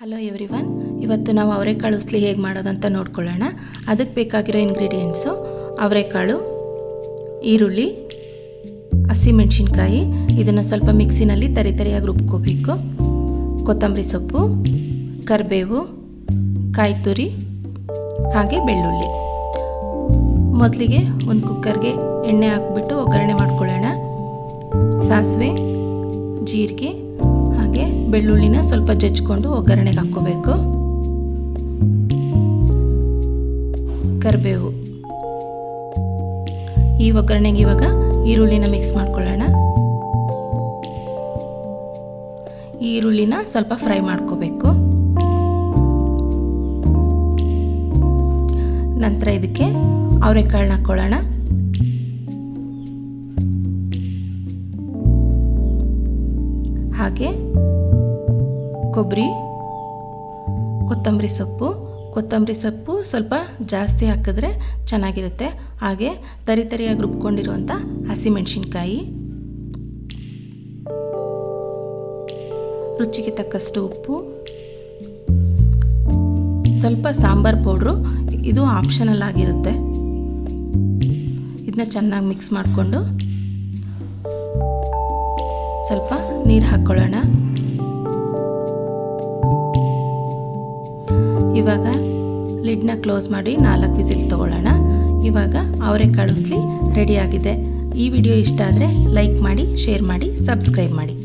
Hello every one ಇವತ್ತು ನಾವು ಅವರೆಕಾಳು ಉಸ್ಲಿ ಹೇಗೆ ಮಾಡೋದಂತ ನೋಡ್ಕೊಳ್ಳೋಣ. ಅದಕ್ಕೆ ಬೇಕಾಗಿರೋ ಇಂಗ್ರೀಡಿಯೆಂಟ್ಸು ಅವರೆಕಾಳು, ಈರುಳ್ಳಿ ಹಸಿಮೆಣಸಿನ್ಕಾಯಿ ಇದನ್ನು ಸ್ವಲ್ಪ ಮಿಕ್ಸಿನಲ್ಲಿ ತರಿ ತರಿಯಾಗಿ ರುಬ್ಕೋಬೇಕು. ಕೊತ್ತಂಬರಿ ಸೊಪ್ಪು, ಕರಿಬೇವು ಕಾಯಿ ತುರಿ ಹಾಗೆ ಬೆಳ್ಳುಳ್ಳಿ. ಮೊದಲಿಗೆ ಒಂದು ಕುಕ್ಕರ್ಗೆ ಎಣ್ಣೆ ಹಾಕ್ಬಿಟ್ಟು ಒಗ್ಗರಣೆ ಮಾಡ್ಕೊಳ್ಳೋಣ. ಸಾಸಿವೆ, ಜೀರಿಗೆ ಬೆಳ್ಳುಳ್ಳಿನ ಸ್ವಲ್ಪ ಜಜ್ಕೊಂಡು ಒಗ್ಗರಣೆಗೆ ಹಾಕ್ಕೋಬೇಕು. ಕರಿಬೇವು. ಈ ಒಗ್ಗರಣೆಗೆ ಇವಾಗ ಈರುಳ್ಳಿನ ಮಿಕ್ಸ್ ಮಾಡ್ಕೊಳ್ಳೋಣ. ಈರುಳ್ಳಿನ ಸ್ವಲ್ಪ ಫ್ರೈ ಮಾಡ್ಕೋಬೇಕು. ನಂತರ ಇದಕ್ಕೆ ಅವರೆಕಾಳನ್ನ ಹಾಕ್ಕೊಳ್ಳೋಣ. ಹಾಗೆ ಕೊಬ್ಬರಿ, ಕೊತ್ತಂಬರಿ ಸೊಪ್ಪು. ಕೊತ್ತಂಬರಿ ಸೊಪ್ಪು ಸ್ವಲ್ಪ ಜಾಸ್ತಿ ಹಾಕಿದ್ರೆ ಚೆನ್ನಾಗಿರುತ್ತೆ. ಹಾಗೆ ತರಿ ತರಿಯಾಗಿ ರುಬ್ಕೊಂಡಿರುವಂಥ ಹಸಿಮೆಣಸಿನ್ಕಾಯಿ. ರುಚಿಗೆ ತಕ್ಕಷ್ಟು ಉಪ್ಪು. ಸ್ವಲ್ಪ ಸಾಂಬಾರ್ ಪೌಡ್ರು. ಇದು ಆಪ್ಷನಲ್ ಆಗಿರುತ್ತೆ. ಇದನ್ನ ಚೆನ್ನಾಗಿ ಮಿಕ್ಸ್ ಮಾಡಿಕೊಂಡು ಸ್ವಲ್ಪ ನೀರು ಹಾಕ್ಕೊಳ್ಳೋಣ ಇವಾಗ ಲಿಡ್ನ ಕ್ಲೋಸ್ ಮಾಡಿ ನಾಲ್ಕು ವಿಸಿಲ್ ತೊಗೊಳ್ಳೋಣ. ಇವಾಗ ಅವರೇ ಕಳಿಸ್ಲಿ ರೆಡಿಯಾಗಿದೆ ಈ ವಿಡಿಯೋ ಇಷ್ಟ ಆದರೆ ಲೈಕ್ ಮಾಡಿ, ಶೇರ್ ಮಾಡಿ, ಸಬ್ಸ್ಕ್ರೈಬ್ ಮಾಡಿ.